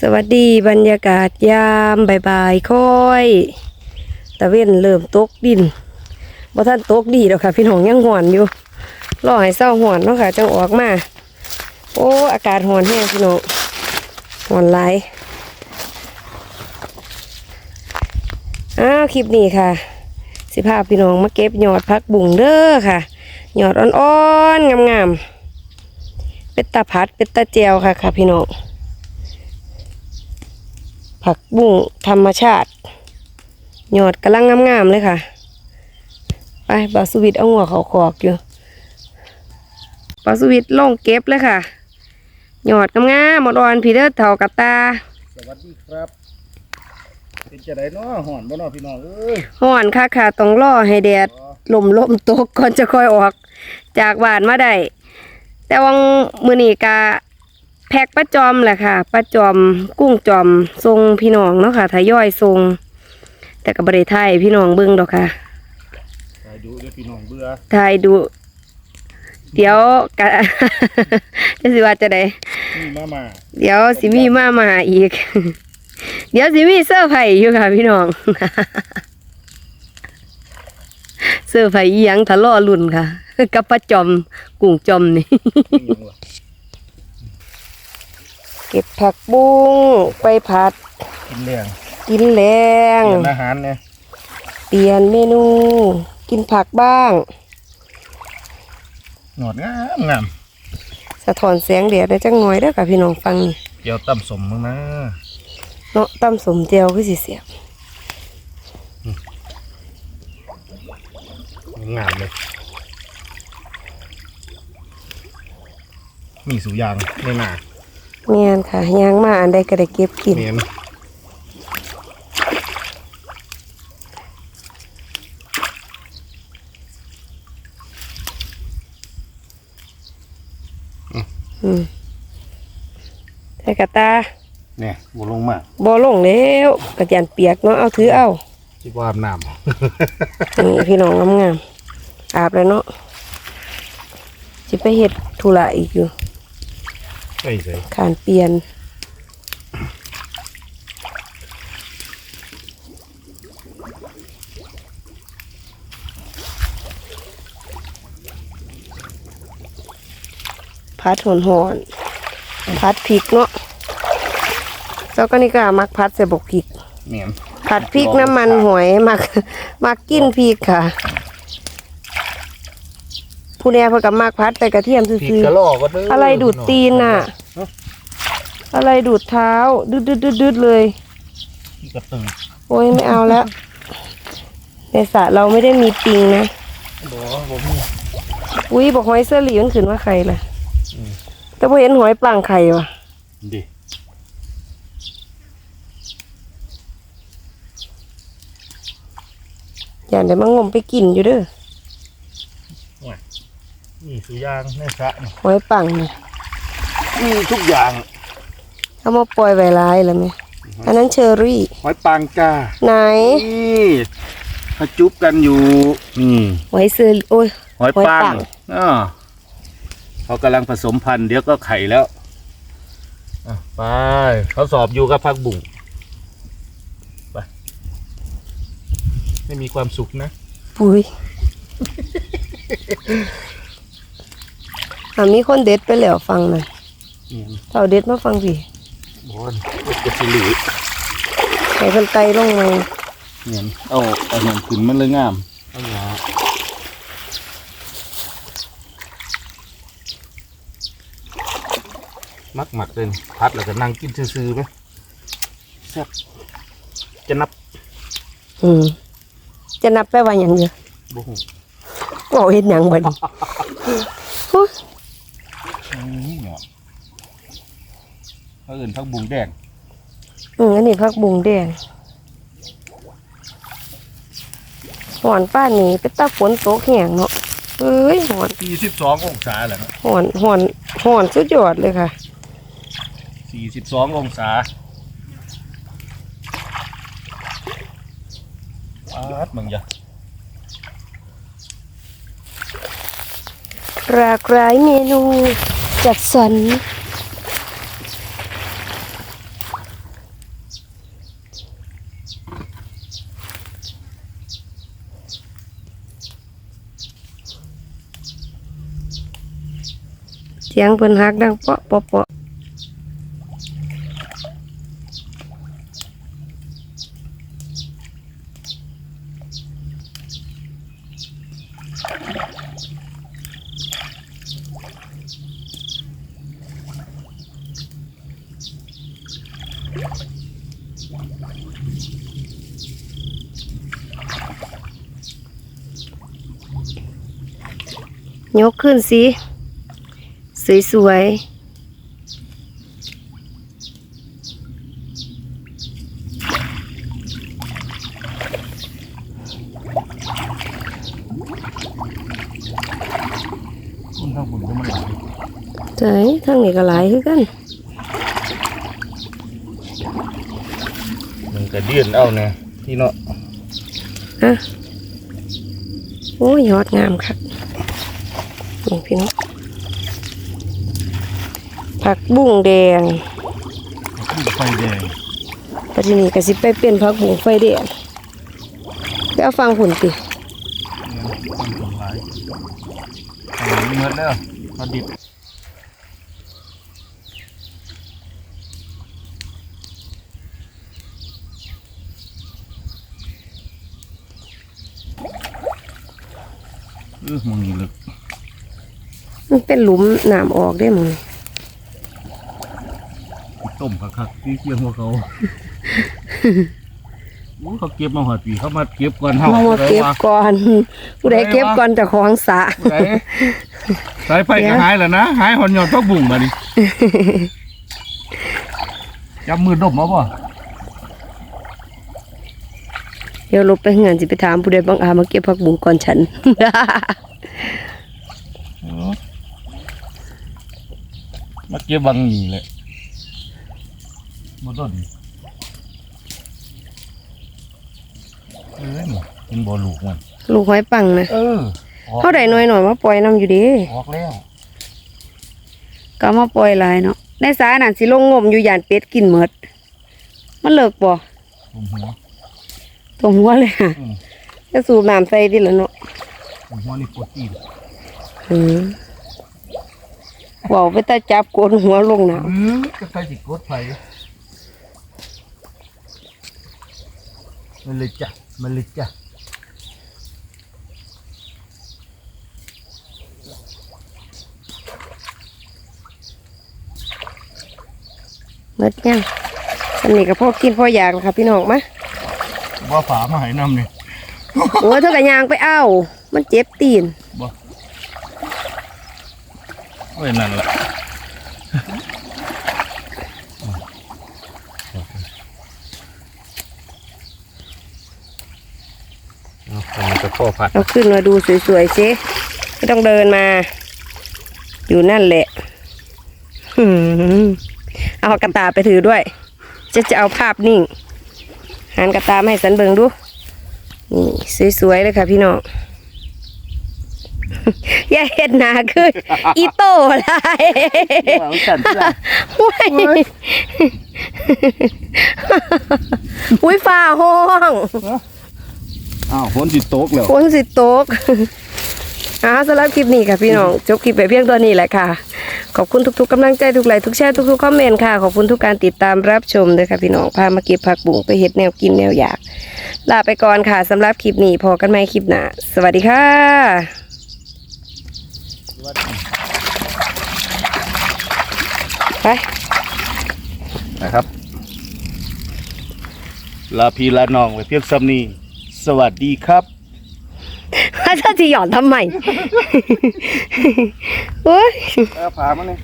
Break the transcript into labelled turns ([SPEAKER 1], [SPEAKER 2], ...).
[SPEAKER 1] สวัสดีบรรยากาศยามบ่ายๆค่อยตะเวนเริ่มตกดินบ่ท่านตกดีแล้วค่ะ พี่น้องยังหอนอยู่รอให้เศร้าหอนเนาะค่ะจังออกมา โอ้อากาศหอนแห้งพี่น้องหอนหลอ้าวคลิปนี้ค่ะ สิพาพี่น้องมาเก็บยอดพักบุ่งเด้อค่ะยอดอ่อนๆงามๆเป็นตาพัดเป็นตาเจียวค่ะค่ะพี่น้อง ผักบุ้งธรรมชาติยอดกำลังงามๆเลยค่ะ ไปบาสวิตเอาหัวเขาขอกอยู่บาสวิตลงเก็บเลยค่ะยอดงามๆหมดอ่อนพีเดอร์เท่ากับตา
[SPEAKER 2] สวัสดีครับเป็นจะได้เนาะหอนบ่เนาะพี่น้องเอ้ย
[SPEAKER 1] ห่อนค่ะค่ะต้องรอให้แดดลมลมตกก่อนจะค่อยออก จากบ้านมาได้แต่วังมือนี้กา แพ็กป้าจอมแหละค่ะป้าจอมกุ้งจอมทรงพี่น้องเนาะค่ะทยอยทรง แต่กับบริไทยพี่น้องเบิ้งดอกค่ะ
[SPEAKER 2] ตายดูเดี๋ยวพี่น้องเบื่อ
[SPEAKER 1] ทายดู เดี๋ยวกะ จะสิว่าจะได้
[SPEAKER 2] นี่มามา
[SPEAKER 1] เดี๋ยวสิมีมามาอีก เดี๋ยวสิมีเสื้อร์ไผ่อยู่ค่ะ พี่น้อง เสื้อร์ไผ่อีหยังทะเลาะลุ่นค่ะ กับป้าจอมกุ้งจอมนี่
[SPEAKER 2] นี่หยังล่ะ
[SPEAKER 1] เก็บผักบุ้งไปผัด
[SPEAKER 2] กินแรง
[SPEAKER 1] กินแรง
[SPEAKER 2] เปลี่ยนอาหารเนี่ย
[SPEAKER 1] เปลี่ยนเมนู กินผักบ้าง
[SPEAKER 2] หนวดงามงาม
[SPEAKER 1] สะท้อนแสงแดดได้จังหน่อยเด้อค่ะพี่น้องฟังนี่
[SPEAKER 2] เดี๋ยวตั้มสมมึงนะ
[SPEAKER 1] เนาะตำสมเจียวคือสิเสียบ
[SPEAKER 2] งามเลย มีสุยางในหนา
[SPEAKER 1] เมียนค่ะยางมาอันใดก็ได้เก็บกิน
[SPEAKER 2] เมียน
[SPEAKER 1] อืมแต่กะตา
[SPEAKER 2] เนี่ยบลงมา
[SPEAKER 1] บ่ลงแล้วกระยันเปียกเนาะเอาถือเอา
[SPEAKER 2] คิดว่าอาบน้
[SPEAKER 1] นี่พี่น้องงามๆอาบแล้วเนาะสิไปเฮ็ดธุระอีกอยู่ำ
[SPEAKER 2] ใส่ใส่
[SPEAKER 1] ขานเปลี่ยนพัดหอนหอนๆพัดพริกเนาะเจ้าก็นี่ก็มักพัดใส่บกพริก
[SPEAKER 2] เมียน
[SPEAKER 1] ผัดพริกน้ำมันหอยมักมักกินพริกค่ะ ผู้แน่เพิ่นกับมักพัดใส่กระเทียม
[SPEAKER 2] พริก
[SPEAKER 1] ซื่อก
[SPEAKER 2] ระลอกก็เด้
[SPEAKER 1] ๆอะไรดูดตีนน่ะ อะไรดูดเท้าดืดดืดดืดดืดเลย
[SPEAKER 2] พริกกระตือ
[SPEAKER 1] โอ้ยไม่เอาแล้วในสระเราไม่ได้มีปิงนะ
[SPEAKER 2] บอกผม
[SPEAKER 1] อุ้ยบอกหอยเสื้อหลีมันขึ้นว่าใครล่ะแต่พอเห็นหอยปลางไข่ว่ะ
[SPEAKER 2] ดิ
[SPEAKER 1] อย่างเดี๋ยวมันงมไปกินอยู่เด้อ
[SPEAKER 2] มีสุยางในสระนี่
[SPEAKER 1] หอยปังนี่
[SPEAKER 2] มีทุกอย่าง
[SPEAKER 1] เอามาปล่อยไว้ร้ายแล้วไหมอันนั้นเชอรี่
[SPEAKER 2] หอยปางจ้า
[SPEAKER 1] ไหน
[SPEAKER 2] นี่เขาจุ๊บกันอยู่นี่
[SPEAKER 1] หอยเสื้อโอ้ย
[SPEAKER 2] หอย
[SPEAKER 1] หอย
[SPEAKER 2] ปั
[SPEAKER 1] ปั
[SPEAKER 2] ง
[SPEAKER 1] ง
[SPEAKER 2] อ่าเขากำลังผสมพันธุ์เดี๋ยวก็ไข่แล้วอะไปเขาสอบอยู่กับพักบุ่งไปไม่มีความสุขนะ
[SPEAKER 1] ปุ้ย อะมีคนเด็ดไปแล้วฟังหน่อย
[SPEAKER 2] เนี่ย
[SPEAKER 1] เอาเด็ดมาฟังสิ
[SPEAKER 2] บอลกระสิหลี
[SPEAKER 1] ใส่คนไตลงมา
[SPEAKER 2] เนี่ยเอาเอาหนังขึ้นมันเลยงามเอาหยามักหมักเลยพัดแล้วก็นั่งกินซื่อๆไหมแซ่บจะนับ
[SPEAKER 1] อืมจะนับไปว่าอย่างเดียว
[SPEAKER 2] บุ้ง
[SPEAKER 1] บอกเห็นอย่างบัดนี้โอ้ย
[SPEAKER 2] นี่เนาะเขาอื่นพักบุงแดง
[SPEAKER 1] อืมอันนี้พักบุงแดงหอนป้านนี้เป็นตาฝนตกแห้งเนาะเอ้ยหอน
[SPEAKER 2] สี่สิบสององศาแหละเนาะ
[SPEAKER 1] หอนหอนหอนสุดยอดเลยค่ะ
[SPEAKER 2] สี่สิบสององศาปัดมึงอย่า
[SPEAKER 1] หลากหลายเมนู จากสวนเสียงเป็นฮักดังเปาะเปาะเปาะ ยกขึ้นสิ สวย
[SPEAKER 2] คุณทางบุญก็มันหลาย
[SPEAKER 1] ๆใช่ทั้งนี้ก็หลายคือกัน
[SPEAKER 2] มันก็เดือนเอาเนี่ยพี่เนาะ
[SPEAKER 1] ฮะโอ้ยยอดงามครับ นี่พี่น้องผักบุ้งแดง
[SPEAKER 2] ไฟแดง
[SPEAKER 1] ปัจจุบันก็สิไปเป็นผักบุ้งไฟแดงไปเอาฟังผุนติ
[SPEAKER 2] มันผลหลายอันนี้เมื่อแล้วพอดิบเออมึงนี่ลึก
[SPEAKER 1] มันเป็นหลุมน้ำออกได้หมั้ง
[SPEAKER 2] ต้มคักๆที่เคียงหัวเขาโอ้เขาเก็บมาหอดปีเขามาเก็บก่อนเฮา
[SPEAKER 1] เอามาเก็บ
[SPEAKER 2] ได้วะ
[SPEAKER 1] ก่อนผู้ใดเก็บก่อนเจะของสระ
[SPEAKER 2] ผู้ใดสายไฟก็หายแล้วนะหายหอนหยอดพักบุ่งมาดิจับมือดมมาบ่
[SPEAKER 1] เดี๋ยวลบไปเหือนสิไปถามผู้ใดบางอามาเก็บผักบุ้งก่อนฉัน
[SPEAKER 2] มาเก็บบังหนีเลยบ่ต้นเออนี่เป็นบ่อลูกมัน
[SPEAKER 1] ลูกหอยปังนะ
[SPEAKER 2] เออออก
[SPEAKER 1] เขาได้น้อยหน่อยมาปล่อยน้ำอยู่เดี
[SPEAKER 2] ออกแล้ว
[SPEAKER 1] ก็มาปล่อยหลายเนาะ ในสายนั่นสิลงงมอยู่ยานเป็ดกินหมด มันเลิกบ่
[SPEAKER 2] ผมหัว
[SPEAKER 1] ตัวหัวเลยค่ะ
[SPEAKER 2] อืม
[SPEAKER 1] จะสูบน้ำใส่ดิละเนาะ
[SPEAKER 2] ผมหัวนี่ปวดตีน
[SPEAKER 1] อืมเว้าไปแตาจับโกนหัวลงน้
[SPEAKER 2] เออจะใครสิกดไฟมันเลยจ้ะมันเลยจ้ะำ
[SPEAKER 1] หมดยังอันนี้ก็พ่อกินพ่ออยากแล้วค่ะพี่น้องมา
[SPEAKER 2] ว่าฝามาให้นำนี่
[SPEAKER 1] โอ้ยเท่ากับยางไปเอ้า มันเจ็บตีน
[SPEAKER 2] บ่ เว้ยนั่นแหละเอาอันนี้ก็พ่อผัด
[SPEAKER 1] เอาขึ้นมาดูสวยๆสิไม่ต้องเดินมา อยู่นั่นแหละหืมเอากระตาไปถือด้วย จะจะเอาภาพนิ่งหันกระตามาให้สันเบิงดู นี่สวยๆเลยค่ะพี่น้อง อย่าเห็นหนาขึ้นอีโต้อะไร
[SPEAKER 2] ว่าฉันที่ละ
[SPEAKER 1] อุ้ยอุ้ยฝ่าห้อง
[SPEAKER 2] อ้าวฝนสิตกแล้ว
[SPEAKER 1] ฝนสิตกอ่าสำหรับคลิปนี้ค่ะพี่น้อง จบคลิปไปเพียงตัวนี้แหละค่ะ ขอบคุณทุกๆกำลังใจทุกไลค์ทุกแชร์ทุกๆคอมเมนต์ค่ะ ขอบคุณทุกการติดตามรับชมด้วยค่ะพี่น้อง พามาเก็บผักบุ้งไปเห็ดแนวกินแนวอยาก ลาไปก่อนค่ะสำหรับคลิปนี้พอกันไหมคลิปหน้า สวัสดีค่ะ ไป
[SPEAKER 2] นะครับลาพี่ลาน้องไว้เพียงซ้ำนี้สวัสดีครับ
[SPEAKER 1] ถ้าจะหย่อนทำไมโอ้ย
[SPEAKER 2] เอาผามาเนี่ย